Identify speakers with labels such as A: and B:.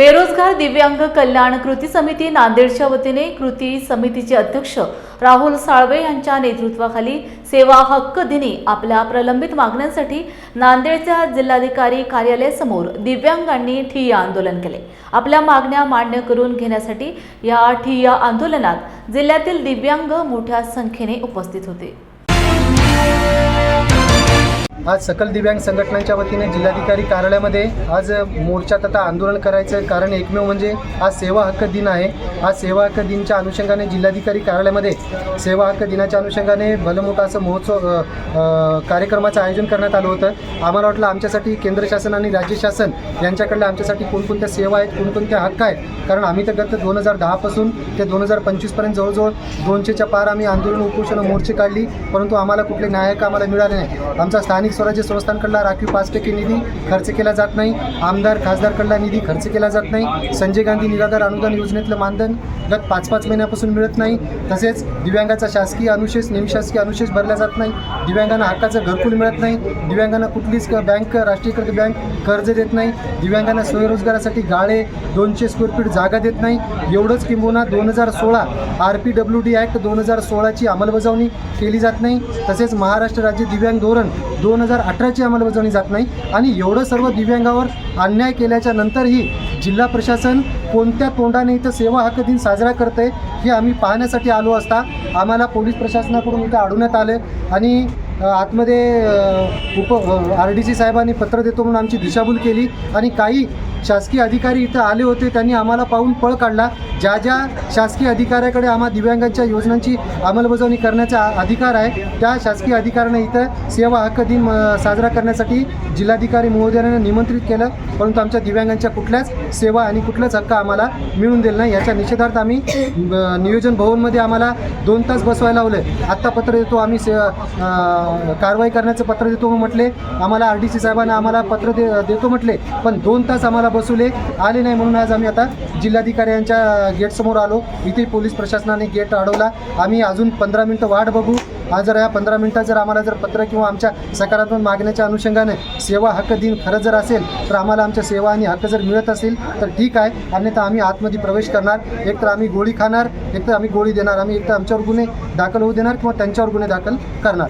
A: बेरोजगार दिव्यांग कल्याण कृती समिती नांदेडच्या वतीने कृती समितीचे अध्यक्ष राहुल साळवे यांच्या नेतृत्वाखाली सेवा हक्क दिनी आपल्या प्रलंबित मागण्यांसाठी नांदेडच्या जिल्हाधिकारी कार्यालयासमोर दिव्यांगांनी ठिय्या आंदोलन केले. आपल्या मागण्या मान्य करून घेण्यासाठी या ठिय्या आंदोलनात जिल्ह्यातील दिव्यांग मोठ्या संख्येने उपस्थित होते.
B: आज सकल दिव्यांग संघटनांच्या वतीने जिल्हाधिकारी कार्यालयामध्ये आज मोर्चा तथा आंदोलन करायचं कारण एकमेव म्हणजे आज सेवा हक्क दिन आहे. आज सेवा हक्क दिनच्या अनुषंगाने जिल्हाधिकारी कार्यालयामध्ये सेवा हक्क दिनाच्या अनुषंगाने भलं मोठं असं महोत्सव कार्यक्रमाचं आयोजन करण्यात आलं होतं. आम्हाला वाटलं आमच्यासाठी केंद्र शासन आणि राज्य शासन यांच्याकडल्या आमच्यासाठी कोणकोणत्या सेवा आहेत कोणकोणत्या हक्क आहेत? कारण आम्ही तर गत दोन हजार दहापासून ते दोन हजार पंचवीसपर्यंत जवळजवळ दोनशेच्या पार आम्ही आंदोलन उपोषण मोर्चे काढली. परंतु आम्हाला कुठले न्यायक आम्हाला मिळाले नाही. आमचा स्थानिक स्वराज्य संस्थांकडला राखीव पाच टक्के निधी खर्च केला जात नाही. आमदार खासदारकडला निधी खर्च केला जात नाही. संजय गांधी निराधार अनुदान योजनेतलं मानधन गत पाच पाच महिन्यापासून मिळत नाही. तसेच दिव्यांगाचा शासकीय अनुशेष निमशासकीय अनुशेष भरला जात नाही. दिव्यांगांना हक्काचं घरकुल मिळत नाही. दिव्यांगांना कुठलीच बँक राष्ट्रीयकृत बँक कर्ज देत नाही. दिव्यांगांना स्वयंरोजगारासाठी गाळे दोनशे स्क्वेअर फीट जागा देत नाही. एवढंच किंबहुना दोन हजार सोळा R P W D act दोन हजार सोळाची अंमलबजावणी केली जात नाही. तसेच महाराष्ट्र राज्य दिव्यांग धोरण दोन हजार अठराची अंमलबजावणी जात नाही आणि एवढं सर्व दिव्यांगावर अन्याय केल्याच्या नंतरही जिल्हा प्रशासन कोणत्या तोंडाने इथं सेवा हक्क दिन साजरा करते हे आम्ही पाहण्यासाठी आलो असता. आम्हाला पोलीस प्रशासनाकडून इथं अडवण्यात आलं आणि आतमध्ये उप आर डी सी साहेबांनी पत्र देतो म्हणून आमची दिशाभूल केली आणि काही शासकीय अधिकारी इथं आले होते त्यांनी आम्हाला पाहून पळ काढला. ज्या ज्या शासकीय अधिकाऱ्याकडे आम्हा दिव्यांगांच्या योजनांची अंमलबजावणी करण्याचा अधिकार आहे त्या शासकीय अधिकाऱ्यांना इथं सेवा हक्क दिन साजरा करण्यासाठी जिल्हाधिकारी महोदयांना निमंत्रित केलं. परंतु आमच्या दिव्यांगांच्या कुठल्याच सेवा आणि कुठलाच हक्क आम्हाला मिळून दिला नाही. याच्या निषेधार्थ आम्ही नियोजन भवनमध्ये आम्हाला दोन तास बसवायला लावलं. आत्ता पत्र देतो आम्ही से कारवाई करण्याचं पत्र देतो म्हटले. आम्हाला आर डी सी साहेबांना आम्हाला पत्र दे देतो म्हटले. पण दोन तास आम्हाला बसवले आले नाही म्हणून आज आम्ही आता जिल्हाधिकाऱ्यांच्या गेटसमोर आलो. इथे पोलीस प्रशासनाने गेट अडवला. आम्ही अजून पंधरा मिनटं वाट बघू. आज जर या पंधरा मिनटात जर आम्हाला जर पत्र किंवा आमच्या सकारात्मक मागण्याच्या अनुषंगाने सेवा हक्क दिन खरं जर असेल तर आम्हाला आमच्या सेवा आणि हक्क जर मिळत असेल तर ठीक आहे. अन्यथा आम्ही आतमध्ये प्रवेश करणार. एक तर आम्ही गोळी खाणार एक तर आम्ही गोळी देणार. आम्ही एक तर आमच्यावर गुन्हे दाखल होऊ देणार किंवा त्यांच्यावर गुन्हे दाखल करणार.